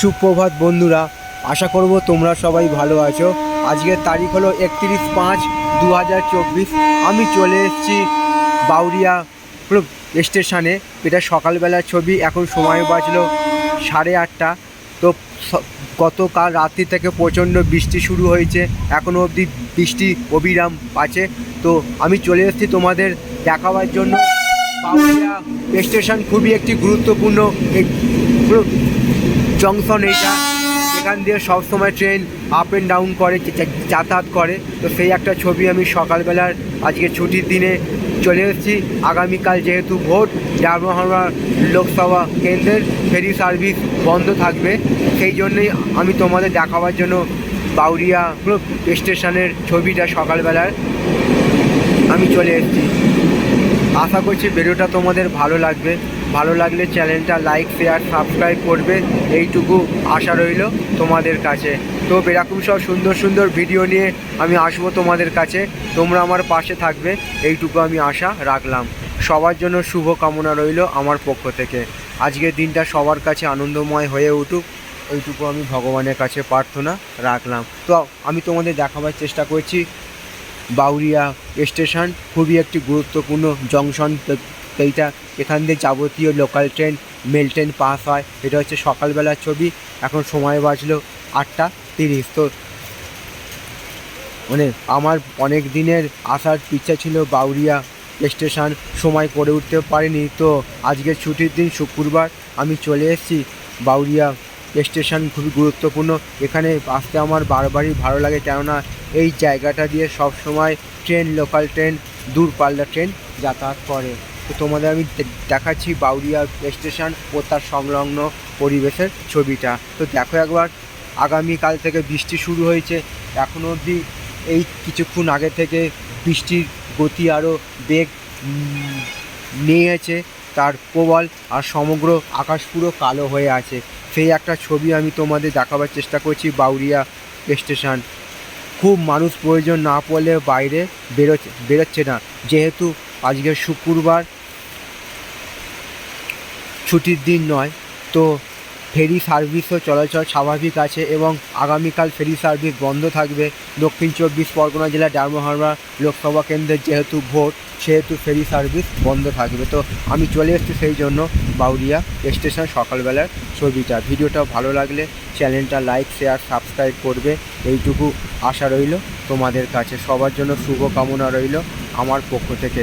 সুপ্রভাত বন্ধুরা, আশা করব তোমরা সবাই ভালো আছো। আজকের তারিখ হলো একত্রিশ পাঁচ দু আমি চলে এসেছি বাউরিয়া স্টেশনে। এটা সকালবেলার ছবি, এখন সময় বাজলো সাড়ে আটটা। তো গতকাল রাত্রি থেকে প্রচণ্ড বৃষ্টি শুরু হয়েছে। এখনও অবধি বৃষ্টি অবিরাম আছে। তো আমি চলে এসেছি তোমাদের দেখাবার জন্য। বাউরিয়া স্টেশন খুবই একটি গুরুত্বপূর্ণ জংশন এইটা। এখান দিয়ে সবসময় ট্রেন আপ অ্যান্ড ডাউন করে যাতায়াত করে। তো সেই একটা ছবি আমি সকালবেলার আজকে ছুটির দিনে চলে এসেছি। আগামীকাল যেহেতু ভোট ডারমাহারা লোকসভা কেন্দ্রের ফেরি সার্ভিস বন্ধ থাকবে। সেই জন্যই আমি তোমাদের দেখাবার জন্য বাউরিয়া স্টেশনের ছবিটা সকালবেলার আমি চলে এসেছি। আশা করছি ভিডিওটা তোমাদের ভালো লাগবে। ভালো লাগলে চ্যানেলটা লাইক শেয়ার সাবস্ক্রাইব করবে। এইটুকু আশা রইল তোমাদের কাছে। তো এরকম সব সুন্দর সুন্দর ভিডিও নিয়ে আমি আসব তোমাদের কাছে। তোমরা আমার পাশে থাকবে। এইটুকু আমি আশা রাখলাম। সবার জন্য শুভ কামনা রইল আমার পক্ষ থেকে। আজকের দিনটা সবার কাছে আনন্দময় হয়ে উঠুক। ওইটুকু আমি ভগবানের কাছে প্রার্থনা রাখলাম। তো আমি তোমাদের দেখাবার চেষ্টা করছি বাউরিয়া স্টেশন। খুবই একটি গুরুত্বপূর্ণ জংশন। এইটা এখান দিয়ে যাবতীয় local train mail train pass হয়। এটা হচ্ছে সকালবেলার ছবি, এখন সময় বাজলো আটটা তিরিশ। তো মানে আমার অনেক দিনের আসার ইচ্ছা ছিল বাউরিয়া স্টেশন সময় করে উঠতে পারিনি। তো আজকে ছুটির দিন, শুক্রবার আমি চলে এসেছি বাউরিয়া স্টেশন খুবই গুরুত্বপূর্ণ। এখানে আসতে আমার বারবারই ভালো লাগে, কেননা এই জায়গাটা দিয়ে সব সময় ট্রেন লোকাল ট্রেন দূরপাল্লা ট্রেন যাতায়াত করে। তো তোমাদের আমি দেখাচ্ছি বাউরিয়া স্টেশন ও তার সংলগ্ন পরিবেশের ছবিটা। তো দেখো একবার, আগামীকাল থেকে বৃষ্টি শুরু হয়েছে। এখনও অবধি এই কিছুক্ষণ আগে থেকে বৃষ্টির গতি আরও বেগ নিয়েছে। তার প্রবল আর সমগ্র আকাশ পুরো কালো হয়ে আছে। সেই একটা ছবি আমি তোমাদের দেখাবার চেষ্টা করছি বাউরিয়া স্টেশন। খুব মানুষ প্রয়োজন না পড়লে বাইরে বেরোচ্ছে বেরোচ্ছে না। যেহেতু আজকে শুক্রবার ছুটির দিন নয়। তো ফেরি সার্ভিসও চলাচল স্বাভাবিক আছে এবং আগামীকাল ফেরি সার্ভিস বন্ধ থাকবে। দক্ষিণ চব্বিশ পরগনা জেলার ডারমাহারা লোকসভা কেন্দ্রের যেহেতু ভোট, সেহেতু ফেরি সার্ভিস বন্ধ থাকবে। তো আমি চলে এসেছি সেই জন্য বাউরিয়া স্টেশন সকালবেলার ছবিটা। ভিডিওটা ভালো লাগলে চ্যানেলটা লাইক শেয়ার সাবস্ক্রাইব করবে। এইটুকু আশা রইল। তোমাদের কাছে সবার জন্য শুভ কামনা রইল। আমার পক্ষ থেকে